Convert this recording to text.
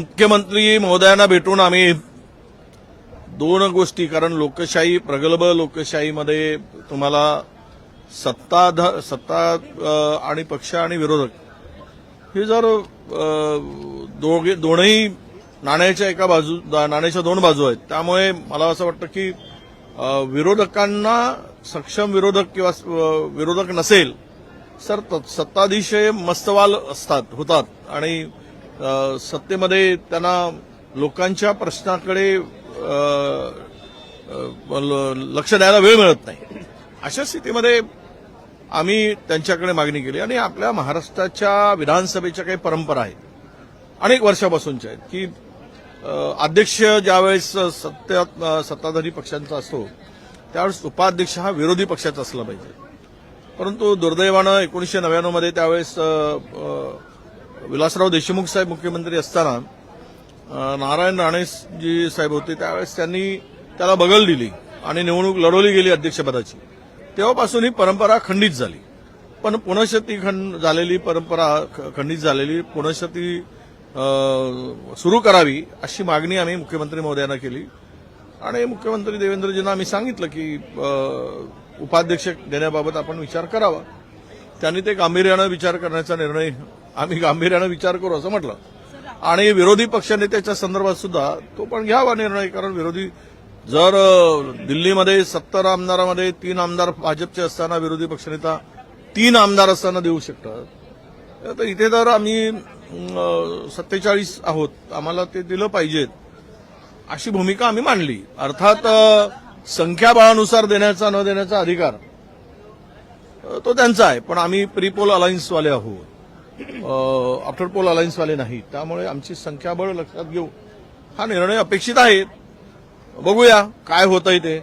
मुख्यमंत्री महोदयांना भेटून आम्ही दोन गोष्टी कारण लोकशाही प्रगल्भ लोकशाहीमध्ये तुम्हाला सत्ता सत्ता आणि पक्ष आणि विरोधक हे जर दोघे दोनही नाण्याच्या एका बाजू नाण्याच्या दोन बाजू आहेत. त्यामुळे मला असं वाटतं की विरोधकांना सक्षम विरोधक किंवा विरोधक नसेल सर सत्ताधीश मस्तवाल असतात होतात. आणि सत्तेमध्ये त्यांना लोकांच्या प्रश्नाकडे ल- लक्ष द्यायला वेळ मिळत नाही. अशा स्थितीमध्ये आम्ही त्यांच्याकडे मागणी केली आणि आपल्या महाराष्ट्राच्या विधानसभेच्या काही परंपरा आहेत. अनेक वर्षापासूनच्या आहेत की अध्यक्ष ज्यावेळेस सत्यात सत्ताधारी पक्षांचा असतो त्यावेळेस उपाध्यक्ष हा विरोधी पक्षाचा असला पाहिजे. परंतु दुर्दैवानं एकोणीसशे नव्याण्णवमध्ये त्यावेळेस विलासराव देशमुख साहेब मुख्यमंत्री असताना नारायण नारायण राणेजी साहेब होते त्यावेळेस त्यांनी त्याला बगल दिली आणि निवडणूक लढवली गेली अध्यक्षपदाची. तेव्हापासून ही परंपरा खंडित झाली. पण पुनशती खंड झालेली परंपरा ख- खंडित झालेली पुनशती सुरू करावी अशी मागणी आम्ही मुख्यमंत्री महोदयांना केली. आणि मुख्यमंत्री देवेंद्रजींना आम्ही सांगितलं की उपाध्यक्ष देण्याबाबत आपण विचार करावा. त्यांनी ते गांभीर्यानं विचार करण्याचा निर्णय आम्ही गांभीर्यानं विचार करू असं म्हटलं. आणि विरोधी पक्षनेत्याच्या संदर्भात सुद्धा तो पण घ्यावा निर्णय कारण विरोधी जर दिल्लीमध्ये सत्तर आमदारामध्ये तीन आमदार भाजपचे असताना विरोधी पक्षनेता तीन आमदार असताना देऊ शकतात. तर इथे तर आम्ही सत्तेचाळीस आहोत. आम्हाला ते दिलं पाहिजेत. अशी भूमिका आम्ही मांडली. अर्थात संख्याबळानुसार देण्याचा न देण्याचा अधिकार तो त्यांचा आहे. पण आम्ही प्रीपोल अलायन्सवाले आहोत. आफ्टर पोल अलायन्सवाले नाही त्यामुळे आमची संख्याबळ लक्षात घेऊ. हा निर्णय अपेक्षित आहे. बघूया काय होतंय ते.